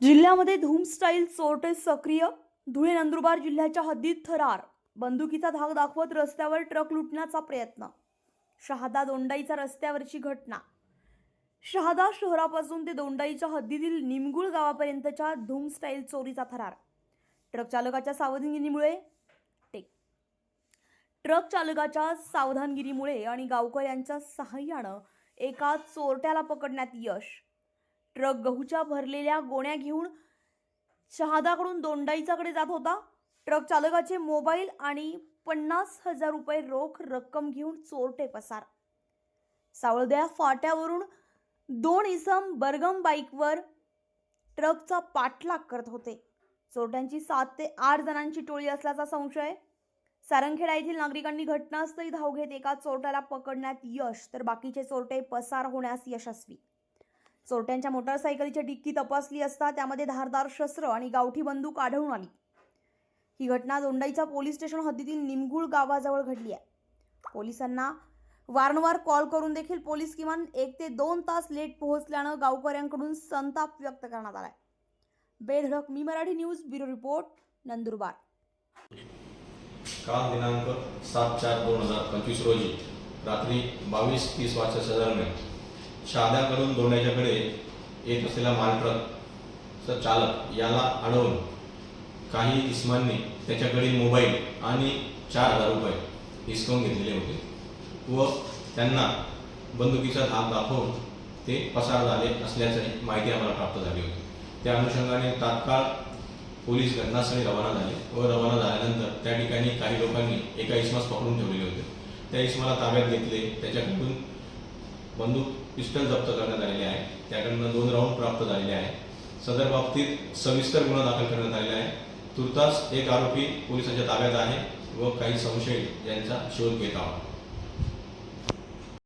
जिल्ह्यामध्ये धूम स्टाईल चोरटे सक्रिय धुळे नंदुरबार जिल्ह्याच्या हद्दीत थरार बंदुकीचा धाक दाखवत रस्त्यावर ट्रक लुटण्याचा प्रयत्न शहादा दोंडाईचा रस्त्यावरची घटना. शहादा शहरापासून ते दोंडाईच्या हद्दीतील निमगुळ गावापर्यंतच्या धूम स्टाईल चोरीचा थरार. ट्रक चालकाच्या सावधानगिरीमुळे टेक ट्रक चालकाच्या सावधानगिरीमुळे आणि गावकऱ्यांच्या सहाय्यानं एका चोरट्याला पकडण्यात यश. ट्रक गहूच्या भरलेल्या गोण्या घेऊन शहादाकडून दोंडाईचाकडे जात होता. ट्रक चालकाचे मोबाईल आणि पन्नास हजार रुपये रोख रक्कम घेऊन चोरटे पसार. सावळद्या फाट्यावरून दोन इसम बर्गम बाईकवर ट्रकचा पाठलाग करत होते. चोरट्यांची सात ते आठ जणांची टोळी असल्याचा संशय. सारंगखेडा येथील नागरिकांनी घटनास्थळी धाव घेत एका चोरट्याला पकडण्यात यश तर बाकीचे चोरटे पसार होण्यास यशस्वी. चोरट्यांच्या मोटारसायकलीची डिक्की तपासली असता त्यामध्ये धारदार शस्त्र आणि गावठी बंदूक आढळून आली. ही घटना दोंडाईच्या पोलीस स्टेशन हद्दीतील निमगुळ गावाजवळ घडली आहे. पोलिसांना वारंवार कॉल करून देखील पोलीस किमान एक ते दोन तास लेट पोहोचल्यानं गावकऱ्यांकडून संताप व्यक्त करण्यात आलाय. बेधडक मी Marathi news bureau report Nandurbar. काल दिनांक सात चार दोन हजार पंचवीस रोजी रात्री बावीस तीस वाजताच्या दरम्यान शहाद्याकडून दोंडाच्याकडे येत असलेला माल चालक याला अडवून काही इस्मांनी त्याच्याकडील मोबाईल आणि चार हजार रुपये हिसकावून घेतलेले होते व त्यांना बंदुकीचा धाक दाखवून ते पसार झाले असल्याची माहिती आम्हाला प्राप्त झाली होती. त्या अनुषंगाने तात्काळ पोलीस घटनास्थळी रवाना झाले व रवाना झाल्यानंतर त्या ठिकाणी काही लोकांनी एका इसमास पकडून ठेवलेले होते. त्या इसमाला ताब्यात घेतले. त्याच्याकडून बंदूक पिस्टल जप्त करण्यात आलेले आहे. त्याकडनं दोन राऊंड प्राप्त झालेले आहे. सदर बाबतीत सविस्तर गुन्हा दाखल करण्यात आलेला आहे. तुर्तास एक आरोपी पोलिसांच्या ताब्यात आहे व काही संशयित यांचा शोध घेत आहोत.